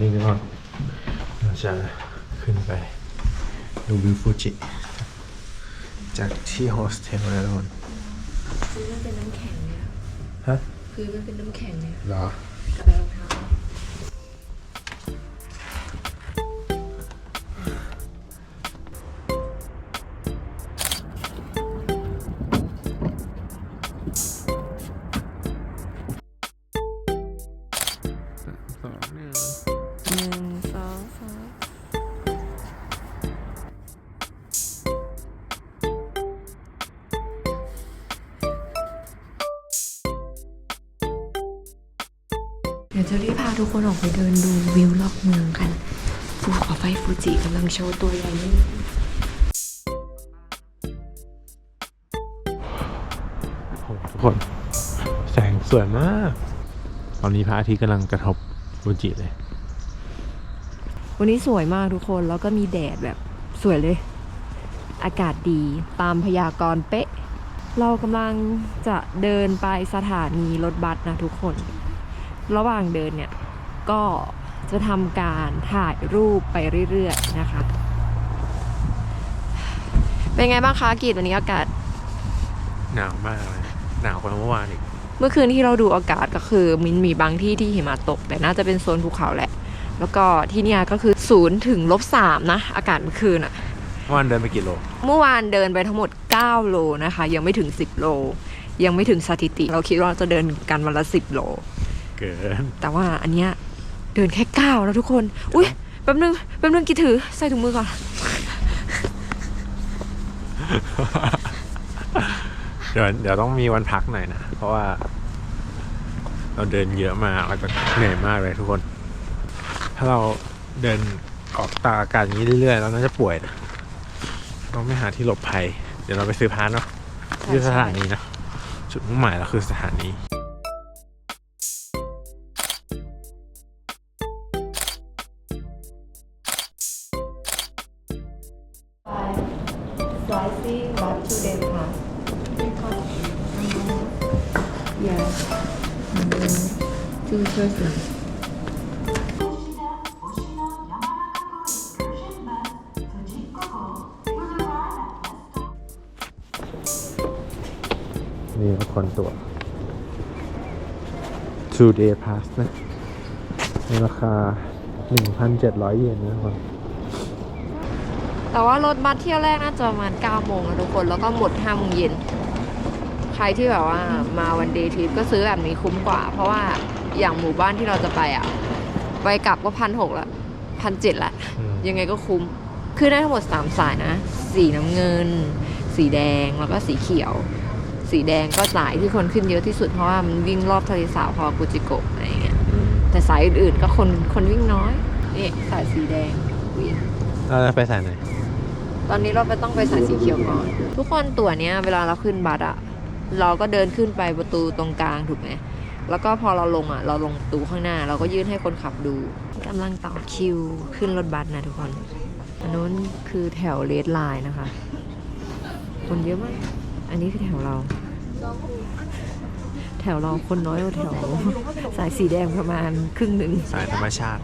วันนี้ก็เราจะขึ้นไปดูวิวฟูจิ จากที่โฮสเทลนะทุกคนพื้นมันเป็นน้ำแข็งเนี่ยฮะพื้นมันเป็นน้ำแข็งเนี่ยเหรอกับรองเท้า ดี๋ยวจะรีบพาทุกคนออกไปเดินดูวิวรอบเมืองกันภูเขาไฟฟูจิกำลังโชว์ตัวใหญ่นี่โอ้โหทุกคน แสงสวยมาก ตอนนี้พระอาทิตย์กำลังกระทบฟูจิเลย วันนี้สวยมากทุกคนแล้วก็มีแดดแบบสวยเลย อากาศดีตามพยากรณ์เป๊ะ เรากำลังจะเดินไปสถานีรถบัสนะทุกคน ระหว่างเดินเนี่ยก็จะทำการถ่ายรูปไปเรื่อยๆนะคะ เป็นไงบ้างคะกีดวันนี้อากาศ หนาวมากเลย หนาวกว่าเมื่อวานอีก เมื่อคืนที่เราดูอากาศก็คือมินมีบางที่ที่หิมะตก แต่น่าจะเป็นโซนภูเขาแหละ แล้วก็ที่เนี่ยก็คือศูนย์ถึงลบสามนะ อากาศเมื่อคืนอะเมื่อวานเดินไปกี่โล เมื่อวานเดินไปทั้งหมด 9 โลนะคะ ยังไม่ถึง 10 โล ยังไม่ถึงสถิติ เราคิดว่าเราจะเดินกันวันละ 10 โล เกิน แต่ว่าอันเนี้ยเดินแค่9แล้วทุกคน อุ้ยแป๊บนึงแป๊บนึงกี่ถือใส่ถุงมือก่อน เดี๋ยวเดี๋ยวต้องมีวันพักหน่อยนะ เพราะว่า เราเดินเยอะมากแล้วก็เหนื่อยมากเลยทุกคน ถ้าเราเดินออกตากอากาศอย่างนี้เรื่อยๆเราน่าจะป่วยนะต้องไม่หาที่หลบภัย เดี๋ยวเราไปซื้อพาสเนาะใช่ที่สใช่ถานีเนาะจุดมุ่งหมายเราคือสถานี Slicing but two day pass. Yes. Two person. นี่คนตัวจ two day pass นะในราคา 1,700 เยนนะทุกคน แต่ว่ารถบัสเที่ยวแรกน่าจะประมาณ9โมงนะทุกคน แล้วก็หมด5โมงเย็น ใครที่แบบว่ามาวันเดย์ทริปก็ซื้อแบบนี้คุ้มกว่า เพราะว่าอย่างหมู่บ้านที่เราจะไปอะ ไปกลับก็พันหกละพันเจ็ดละอืมยังไงก็คุ้ม คือได้ทั้งหมด 3 สายนะ สีน้ำเงิน สีแดง แล้วก็สีเขียว สีแดงก็สายที่คนขึ้นเยอะที่สุดเพราะว่ามันวิ่งรอบทะเลสาบพอกุจิโกะอะไรอย่างเงี้ย แต่สายอื่นๆก็คนคนวิ่งน้อย นี่สายสีแดงวิ่งเราจะไปสายไหน ตอนนี้เราไปต้องไปสายสีเขียวก่อน ทุกคนตั๋วเนี้ยเวลาเราขึ้นบัสอะเราก็เดินขึ้นไปประตูตรงกลางถูกไหมแล้วก็พอเราลงอะเราลงประตูข้างหน้า เราก็ยื่นให้คนขับดูกำลังต่อคิวขึ้นรถบัสนะทุกคนอันนู้นคือแถวเลดไลน์นะคะ คนเยอะมาก อันนี้คือแถวเรา แถวเราคนน้อยกว่าแถว สายสีแดงประมาณครึ่งหนึ่งสายธรรมชาติ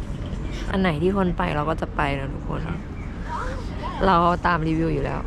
อันไหนที่คนไปเราก็จะไปนะทุกคน เราตามรีวิวอยู่แล้ว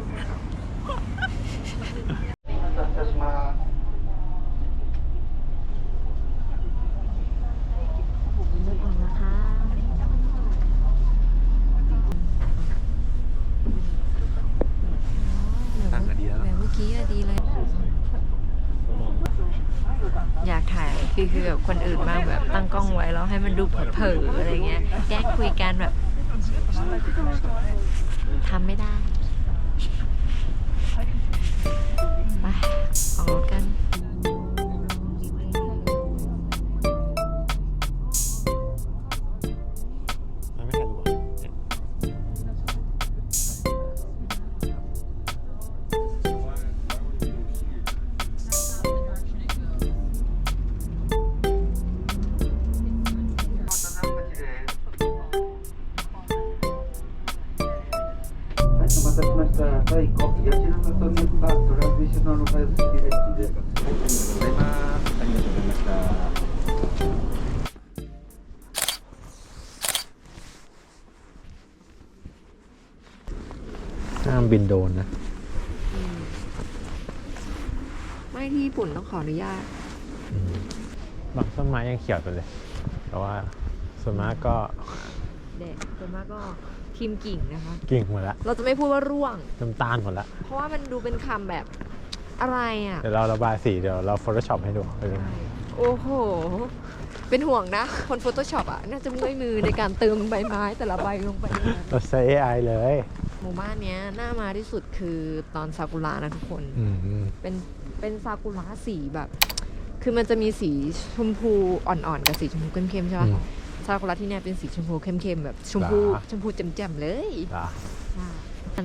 ขออนุญาตบางต้นไม้ยังเขียวอยู่เลย แต่ว่าส่วนมากก็แดดส่วนมากก็ทิมกิ่งนะคะ กิ่งหมดละเราจะไม่พูดว่าร่วง น้ำตาลหมดละ เพราะว่ามันดูเป็นคำแบบอะไรอะ เดี๋ยวเราระบายสีเดี๋ยวเรา Photoshop ให้ดูเออโอ้โห เป็นห่วงนะ คน Photoshop อะ น่าจะเมื่อยมือในการเติมใบไม้แต่ละใบลงไปในนั้นเราใช้ AI เลย หมู่บ้านเนี้ยน่ามาที่สุดคือตอนซากุระนะทุกคน อืมอืมเป็น เป็นซากุระสีแบบ คือมันจะมีสีชมพูอ่อนๆกับสีชมพูเข้มๆใช่อืปะมซากุระที่เนี่ยเป็นสีชมพูเข้มๆแบบชมพูหรอชมพูแจ่มๆเลยอะ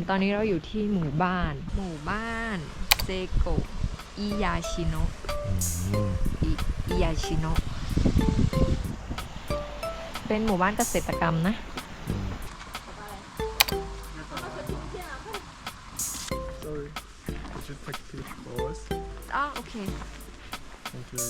ตอนนี้เราอยู่ที่หมู่บ้าน หมู่บ้านเซโกะอิยาชิโนะอืมอิอิยาชิโนะเป็นหมู่บ้านเกษตรกรรมนะ Just take a pause. อ๋อโอเค Thank you.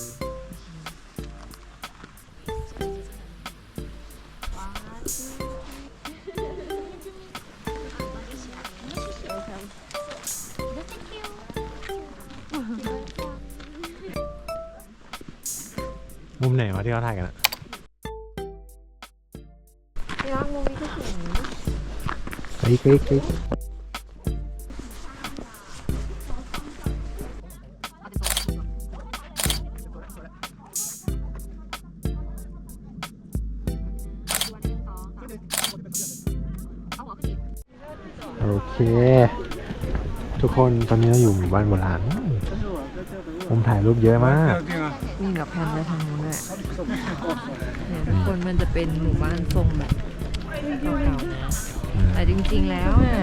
มุมไหนวะที่เขาถ่ายกันอะรักมุมนี้ก็สวยนะคลิกคลิกคลิก คนตอนนี้เราอยู่หมู่บ้านโบราณมุมถ่ายรูปเยอะมากมีกับแพนไปทางนู้นด้วยเนี่ยทุกคนมันจะเป็นหมู่บ้านทรงแบบเก่าๆนะแต่จริงๆแล้วอะ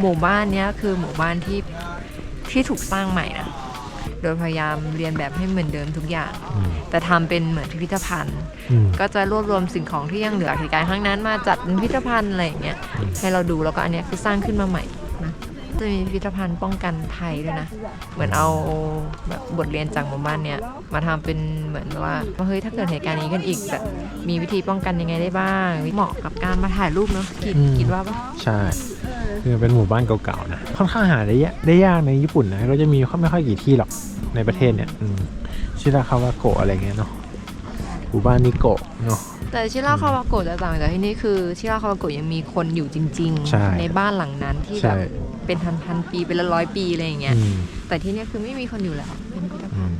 หมู่บ้านเนี้ยคือหมู่บ้านที่ที่ถูกสร้างใหม่นะโดยพยายามเรียนแบบให้เหมือนเดิมทุกอย่างอืมแต่ทำเป็นเหมือนพิพิธภัณฑ์อืมก็จะรวบรวมสิ่งของที่ยังเหลือเหตุการณ์ครั้งนั้นมาจัดเป็นพิพิธภัณฑ์อะไรอย่างเงี้ยอืมให้เราดูแล้วก็อันเนี้ยคือสร้างขึ้นมาใหม่นะ จะมีพิพิธภัณฑ์ป้องกันภัยด้วยนะ เหมือนเอาแบบบทเรียนจากหมู่บ้านเนี้ยมาทำเป็นเหมือนว่าว่าเฮ้ยถ้าเกิดเหตุการณ์นี้กันอีกแบบมีวิธีป้องกันยังไงได้บ้างเหมาะกับการมาถ่ายรูปเนาะคิดคิดว่าปะใช่คือเป็นหมู่บ้านเก่าๆนะค่อนข้างหาได้ยากได้ยากในญี่ปุ่นนะก็จะมีไม่ค่อยกี่ที่หรอกในประเทศเนี่ยอืมชิราคาวาโกะอะไรเงี้ยเนาะ หมู่บ้านนิโกะเนาะ แต่ชิราคาวาโกะจะต่างจากที่นี่คือชิราคาวาโกะยังมีคนอยู่จริง ใช่ในบ้านหลังนั้นที่แบใช่ บเป็นพันพันๆปีเป็นละร้อยปีอะไรอย่างเงี้ย อืมแต่ที่เนี่ยคือไม่มีคนอยู่แล้วเป็นพิพิธอืภัณมฑ์เ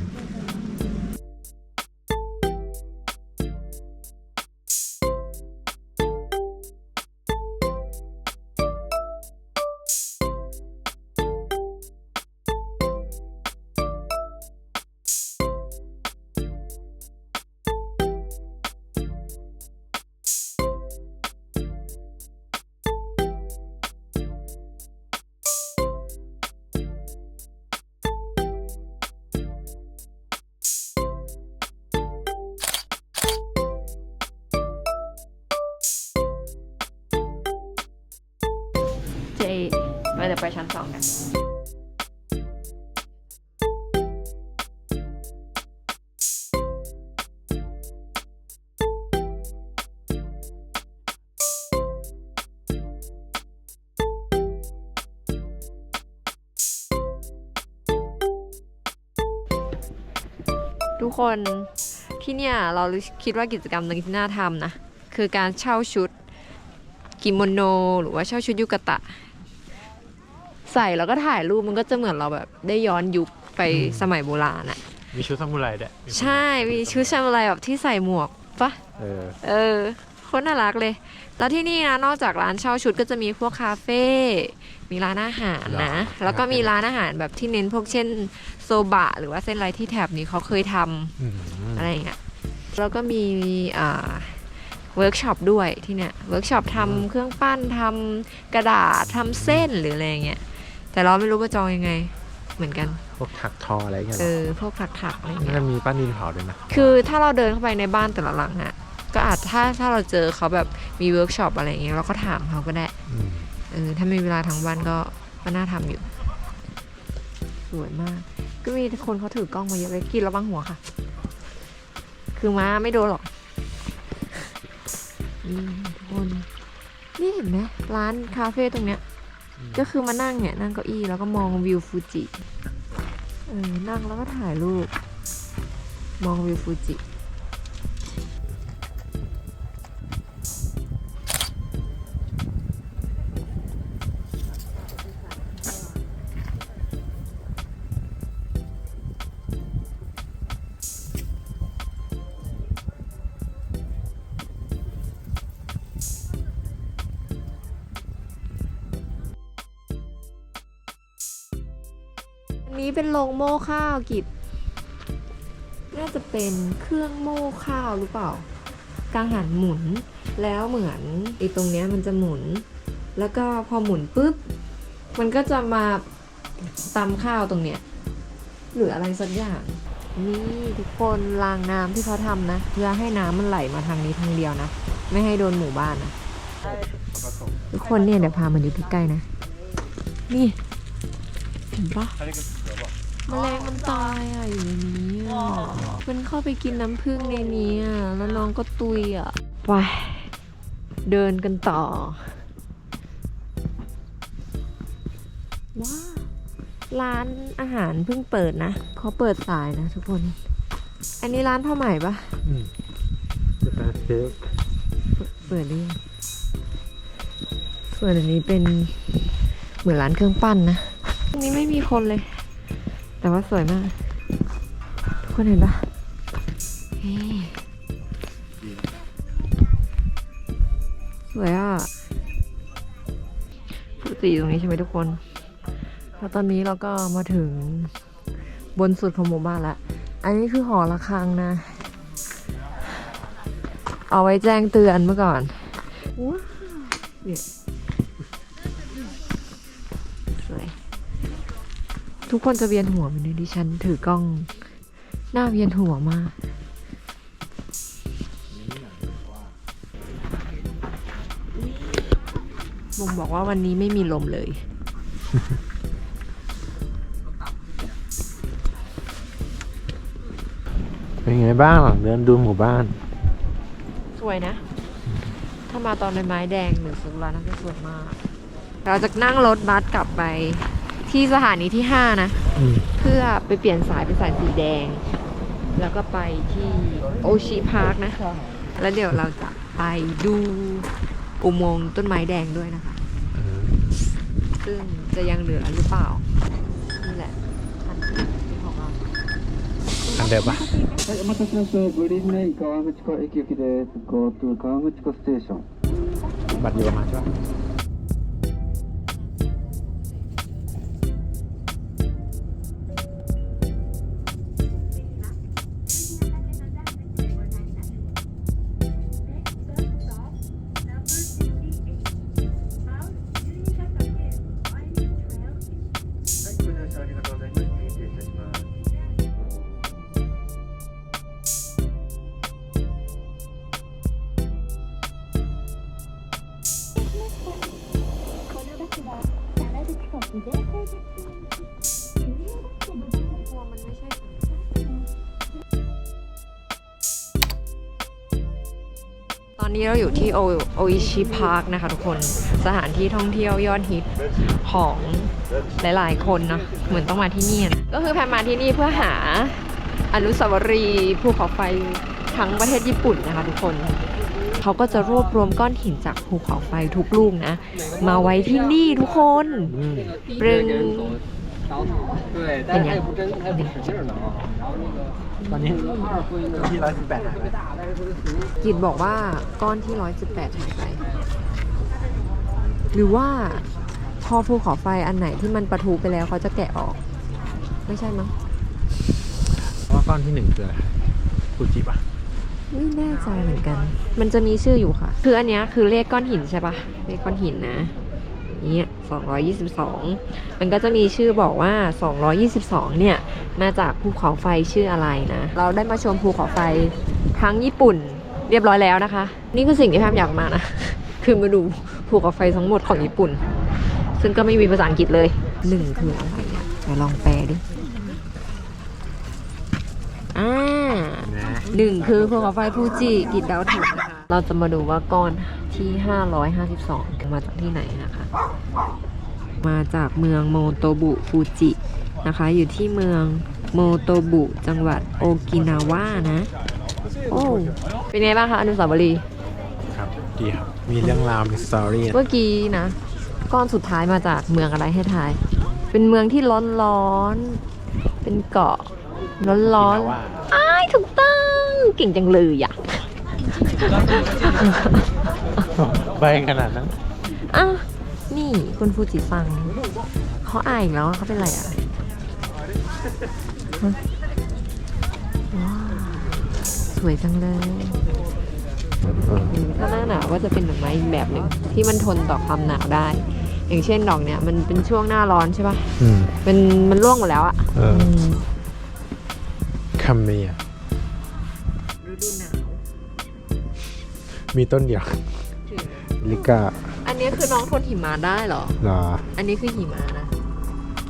เดี๋ยวไปชั้นสองกันทุกคนที่เนี่ยเราคิดว่ากิจกรรมหนึ่งที่น่าทำนะ คือการเช่าชุดกิโมโน หรือว่าเช่าชุดยุกะตะ ใส่แล้วก็ถ่ายรูปมันก็จะเหมือนเราแบบได้ย้อนยุคไปสมัยโบราณอะมีชุดซามูไรด้วยมีใช่มีชุดซามูไรแบบที่ใส่หมวกปะเออเออโคนน่ารักเลย แล้วที่นี่นะนอกจากร้านเช่าชุดก็จะมีพวกคาเฟ่มีร้านอาหารนะเหรอแล้วก็มีร้านอาหารแบบที่เน้นพวกเช่นโซบะ หรือว่าเส้นไรที่แถบนี้เขาเคยทำอืมอะไรอย่างเงี้ยแล้วก็มีอ่าเวิร์กช็อปด้วยที่เนี่ยเวิร์กช็อปทำเครื่องปั้นทำกระดาษทำเส้นหรืออะไรอย่างเงี้ย แต่เราไม่รู้ว่าจองยังไงเหมือนกัน พวกถักทออะไรเงี้ยเอเหรออพวกถักๆอะไรน่าเงี้ยจะมีป้านินเผาด้วยนะคือถ้าเราเดินเข้าไปในบ้านแต่ละหลังอะก็อาจถ้าถ้าเราเจอเขาแบบมีเวิร์กช็อปอะไรอย่างเงี้ยเราก็ถามเขาก็ได้อืมเออถ้ามีเวลาทั้งวันก็ก็น่าทำอยู่ สวยมาก ก็มีคนเขาถือกล้องมาเยอะเลยกินระวังหัวค่ะ คือม้าไม่โดนหรอกนี่ทุกคนนี่เห็นไหมร้านคาเฟ่ตรงเนี้ย ก็คือมานั่งเนี่ยนั่งเก้าอี้แล้วก็มองวิวฟูจิ เออ นั่งแล้วก็ถ่ายรูป มองวิวฟูจิ โม่ข้าวกิจน่าจะเป็นเครื่องโม่ข้าวหรือเปล่า กังหันหมุนแล้วเหมือนไอ้ตรงเนี้ยมันจะหมุน แล้วก็พอหมุนปุ๊บ มันก็จะมาตำข้าวตรงเนี้ยหรืออะไรสักอย่าง นี่ทุกคนรางน้ำที่เขาทำนะ เพื่อให้น้ำมันไหลมาทางนี้ทางเดียวนะ ไม่ให้โดนหมู่บ้านนะทุกคนเนี่ยเดี๋ยวพามันอยู่ใกล้ๆนะ นี่เห็นปะ แมลงมันตายอะอยู่ในนี้อะมันเข้าไปกินน้ำผึ้งในนี้อะแล้วน้องก็ตุยอะไปเดินกันต่อ ว้าวร้านอาหารเพิ่งเปิดนะเขาเปิดสายนะทุกคน อันนี้ร้านผ้าไหมปะอืมจะเป็นเค้กเปิดหรือยังส่วนอันนี้เป็นเหมือนร้านเครื่องปั้นนะตรงนี้ไม่มีคนเลย แต่ว่าสวยมาก ทุกคนเห็นปะสวยอะปกติตรงนี้ใช่ไหมทุกคน แล้วตอนนี้เราก็มาถึงบนสุดของหมู่บ้านละ อันนี้คือหอระฆังนะ เอาไว้แจ้งเตือนเมื่อก่อนว้าว ทุกคนจะเวียนหัวเหมือนดิฉันถือกล้องหน้าเวียนหัวมากมุมบอกว่าวันนี้ไม่มีลมเลย เป็นไงบ้างหลังเดินดูหมู่บ้าน สวยนะ ถ้ามาตอนใบไม้แดงหรือสุราน่าจะสวยมาก เราจะนั่งรถบัสกลับไป ที่สถานีที่ 5 นะ อืม เพื่อไปเปลี่ยนสายเป็นสายสีแดง แล้วก็ไปที่โอชิพาร์คนะ แล้วเดี๋ยวเราจะไปดูอุโมงค์ต้นไม้แดงด้วยนะคะ เออ ซึ่งจะยังเหลือหรือเปล่า นี่แหละคันที่ของเรา อันเดิมปะ はい、お待たせしました。グリーンメイン川口湖駅行きです。Go to 川口湖ステーション。 บัตรอยู่ประมาณใช่ปะ นนี้เราอยู่ที่โอโออิชิพาร์คนะคะทุกคนสถานที่ท่องเที่ยวยอดฮิตของหลายๆ คนเนาะเหมือนต้องมาที่นี่นะก็คือแพนมาที่นี่เพื่อหาอนุสาวรีย์ภูเขาไฟทั้งประเทศญี่ปุ่นนะคะทุกคนเขาก็จะรวบรวมก้อนหินจากภูเขาไฟทุกลูกนะ มาไว้ที่นี่ทุกคนอืมปรึง 对，但是它又不真，它又不使劲儿呢啊。 ตอนนี้ที่ร้อยสิบแปดหายไป กิดบอกว่าก้อนที่ 118หายไป หรือว่าพอภูเขาไฟอันไหนที่มันประทุไปแล้วเขาจะแกะออก ไม่ใช่มั้ง ว่าก้อนที่หนึ่งคืออะไรฟูจิปะ ไม่แน่ใจเหมือนกัน มันจะมีชื่ออยู่ค่ะ คืออันเนี้ยคือเลขก้อนหินใช่ปะเลขก้อนหินนะ เนี่ย222 มันก็จะมีชื่อบอกว่า 222 เนี่ย มาจากภูเขาไฟชื่ออะไรนะ เราได้มาชมภูเขาไฟทั้งญี่ปุ่นเรียบร้อยแล้วนะคะ นี่คือสิ่งที่แพมอยากมานะ คือมาดูภูเขาไฟทั้งหมดของญี่ปุ่น ซึ่งก็ไม่มีภาษาอังกฤษเลยหนึ่งคืออะไรเนี่ยเดี๋ยวลองแปลดิอ่านะหนึ่งคือภูเขาไฟฟูจิกิดเดาวถูกนะคะ เราจะมาดูว่าก้อนที่ 552 มาจากที่ไหนนะคะ มาจากเมืองโมโตบุฟูจินะคะ อยู่ที่เมืองโมโตบุจังหวัดโอกินาวานะ โอ้เป็นไงบ้างคะอนุสาวรีย์ครับดีครับ มีเรื่องราวมีสตอรี่เมื่อกี้นะ ก้อนสุดท้ายมาจากเมืองอะไรให้ทาย เป็นเมืองที่ร้อนร้อนๆเป็นเกาะร้อนร้อนๆอ้ายถูกต้องเก่งจังเลยอะ ใบขนาดนั้นอ้าวนี่คุณฟูจิซัง เขาอายอีกแล้วเขาเป็นไรอะฮะว้าวสวยจังเลยถ้าหน้าหนาวก็จะเป็นดอกไม้อีกแบบหนึ่งที่มันทนต่อความหนาวได้ อย่างเช่นดอกเนี้ยมันเป็นช่วงหน้าร้อนใช่ปะอืมเป็นมันร่วงหมดแล้วอะเอออืมคัมเมีย มีต้นเดียวลิกาอันนี้คือน้องทนหิมะได้เหรอลาอันนี้คือหิมะนะ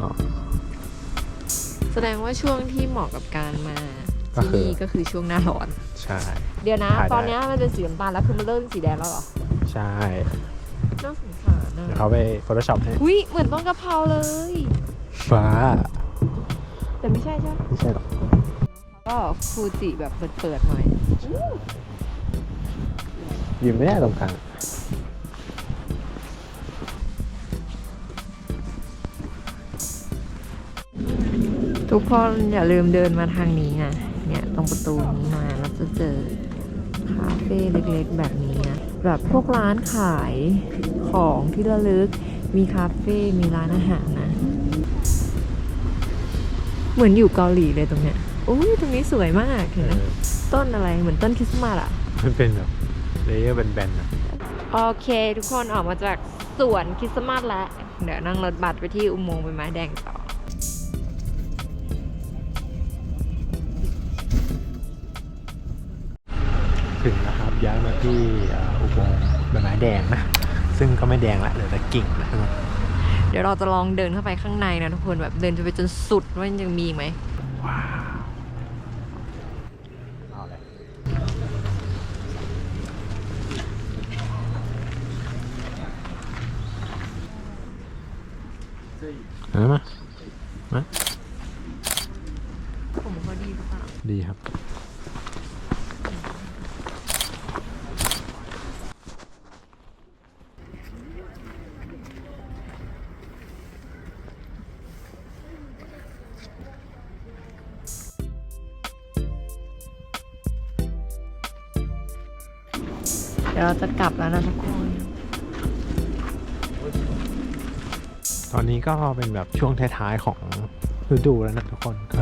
อ๋อแสดงว่าช่วงที่เหมาะกับการมาก็ที่คือนี่ก็คือช่วงหน้าร้อน ใช่ เดี๋ยวนะถ่ายได้ตอนเนี้ยมันเป็นสีน้ำตาลแล้วคือมันเริ่มเป็นสีแดงแล้วเหรอ ใช่ น่าสงสารนะเดี๋ยวเขาไป Photoshop ให้อุ้ยเหมือนต้นกะเพราเลยฟ้า แต่ไม่ใช่ใช่ปะไม่ใช่หรอกก็ฟูจิแบบเปิดๆหน่อย ยืมไม่ได้ตรงกลางทุกคนอย่าลืมเดินมาทางนี้นะเนี่ยตรงประตูนี้มาแล้วจะเจอคาเฟ่เล็กๆแบบนี้นะแบบพวกร้านขายของที่ระลึก มีคาเฟ่มีร้านอาหารนะ เหมือนอยู่เกาหลีเลยตรงเนี้ยอุ้ยตรงนี้สวยมากเห็นไหมต้นอะไรเหมือนต้นคริสต์มาสอะมันเป็นแบบ เลเยอร์แบนๆนะโอเค ทุกคนออกมาจากสวนคริสต์มาสแล้ว เดี๋ยวนั่งรถบัสไปที่อุโมงค์ใบไม้แดงต่อ ถึงนะครับ ย้ายมาที่อุโมงค์ใบไม้แดงนะ ซึ่งก็ไม่แดงละเหลือแต่กิ่งนะทุกคนเดี๋ยวเราจะลองเดินเข้าไปข้างในนะทุกคนแบบเดินไปจนสุดว่ายังมีอีกไหมว้าวเอาเลย เอามา ผมเขาดีหรือเปล่าดีครับ เดี๋ยวเราจะกลับแล้วนะทุกคน ตอนนี้ก็เป็นแบบช่วงท้ายๆของฤดูแล้วนะทุกคนก็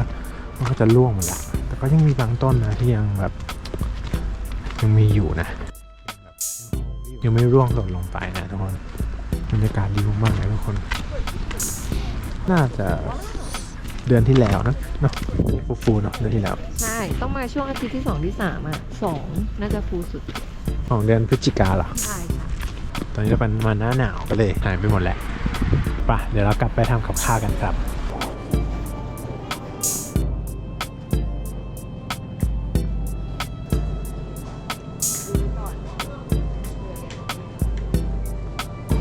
มันก็จะร่วงหมดแล้วแต่ก็ยังมีบางต้นนะที่ยังแบบ ยังมีอยู่นะ ยังไม่ร่วงหล่นลงไปนะทุกคนบรรยากาศดีมากเลยทุกคน น่าจะเดือนที่แล้วนะเนาะฟูๆเนาะเดือนที่แล้ว ใช่ ต้องมาช่วงอาทิตย์ที่สองที่สามอะสองน่าจะฟูสุด ของเดือนพฤศจิกาเหรอ ใช่ค่ะ ตอนนี้เราเป็นมาหน้าหนาวก็เลยหายไปหมดแหละ ปะเดี๋ยวเรากลับไปทำกับข้าวกันครับ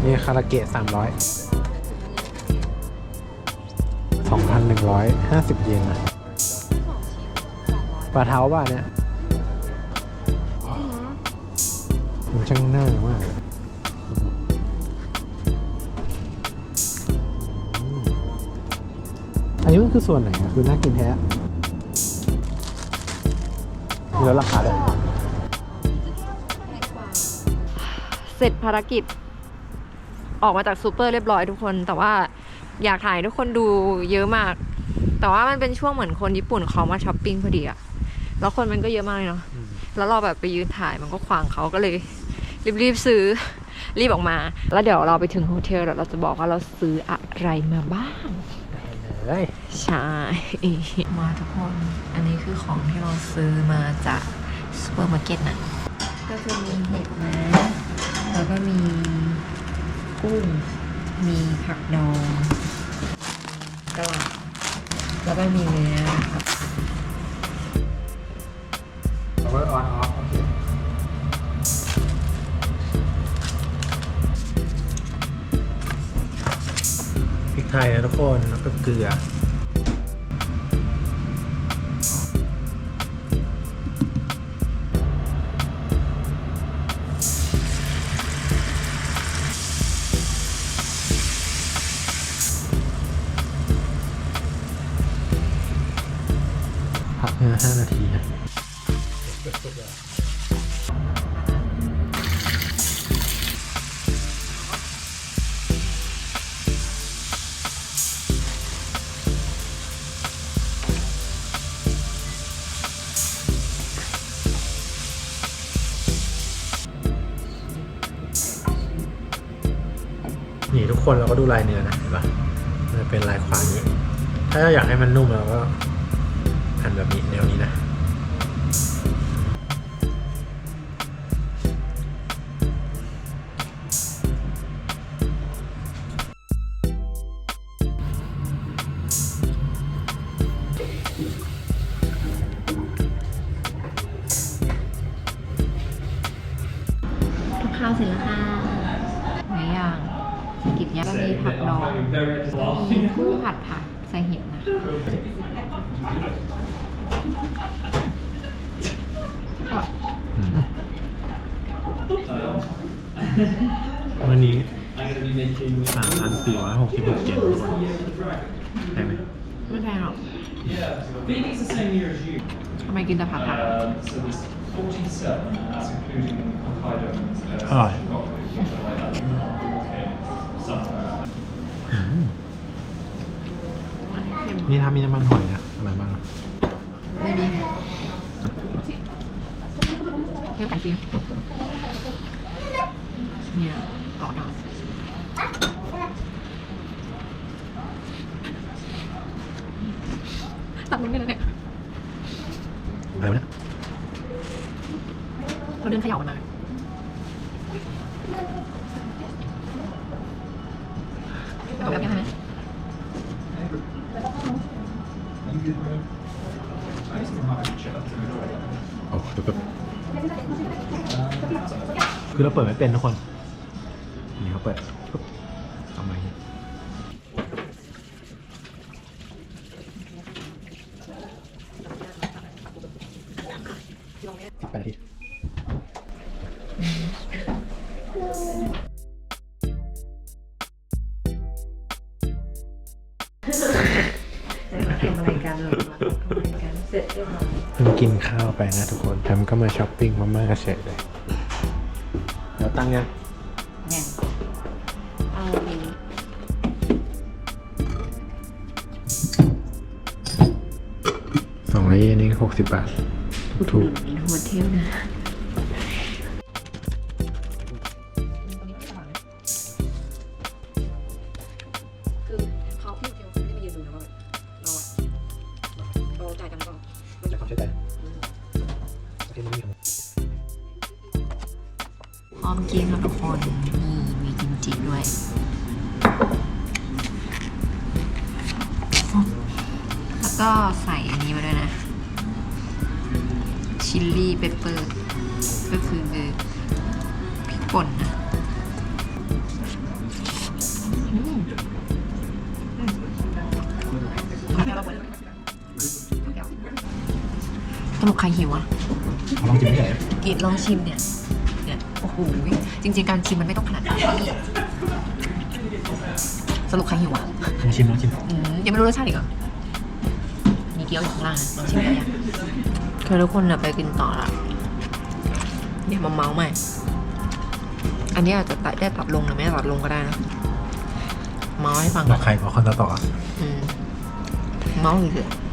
นี่คาราเกะสามร้อยสองพันหนึ่งร้อยห้าสิบเยนนะปลาเท้าป่ะเนี่ยมันช่างน่ามากเลย อันนี้มันคือส่วนไหนอะคือน่ากินแท้มีแล้วราคาด้วยเสร็จภารกิจ ออกมาจากซูเปอร์เรียบร้อยทุกคน แต่ว่าอยากถ่ายทุกคนดูเยอะมาก แต่ว่ามันเป็นช่วงเหมือนคนญี่ปุ่นเขามาช้อปปิ้งพอดีอะแล้วคนมันก็เยอะมากเลยเนาะแล้วเราแบบไปยืนถ่ายมันก็ขวางเขาก็เลย รีบๆซื้อรีบออกมา แล้วเดี๋ยวเราไปถึงโฮเทลแล้วเราจะบอกว่าเราซื้ออะไรมาบ้าง ใช่ มาทุกคน อันนี้คือของที่เราซื้อมาจากซูเปอร์มาร์เก็ตนะ ก็จะมีเห็ดนะ แล้วก็มีกุ้ง มีผักดองกระหล่ำแล้วก็มีเนื้อครับเราก็ออน พริกไทยนะทุกคนแล้วก็เกลือ นี่ทุกคนเราก็ดูลายเนื้อนะเห็นปะมันจะเป็นลายขวางนี้ ถ้าอยากให้มันนุ่มเราก็หั่นแบบนี้แนวนี้นะ สี่ร้อยหกสิบหกเจ็ดทุกคนใช่ไหมไม่แพงหรอกทำไมกินแต่ผักผักอร่อยอืมนี่ถ้ามีน้ำมันหอยนะอร่อยมากไม่ดีเทียบกันจริงเนี่ยเกาะดาว โอ้แป๊บคือเราเปิดไม่เป็นทุกคน นี่เขาเปิดปุ๊บ ปปิ้งมาม่าเฉยเลยเดี๋ยวตั้งยังเนี่ยเอาดีสองร้อยเยนนี่หกสิบบาท ถูกหัวเที่ยวนะ สรุปใครหิวอะลองจิ้มได้ไหนกินลองชิมเนี่ยเนี่ยโอ้โหจริงๆการชิมมันไม่ต้องขนาดนี้สรุปใครหิวอะลองชิมลองชิมอืมยังไม่รู้รสชาติอีกเหรอมีเกี๊ยวอยู่ข้างล่างนะลองชิมได้ยังคือทุกคนอะไปกินต่อละอย่ามาเมาส์ใหม่ อันนี้อาจจะตัดได้ตัดลงนะไม่ได้ตัดลงก็ได้นะ เมาส์ให้ฟังบอกใครบอกคนต่อต่ออืมเมาส์เฉยๆ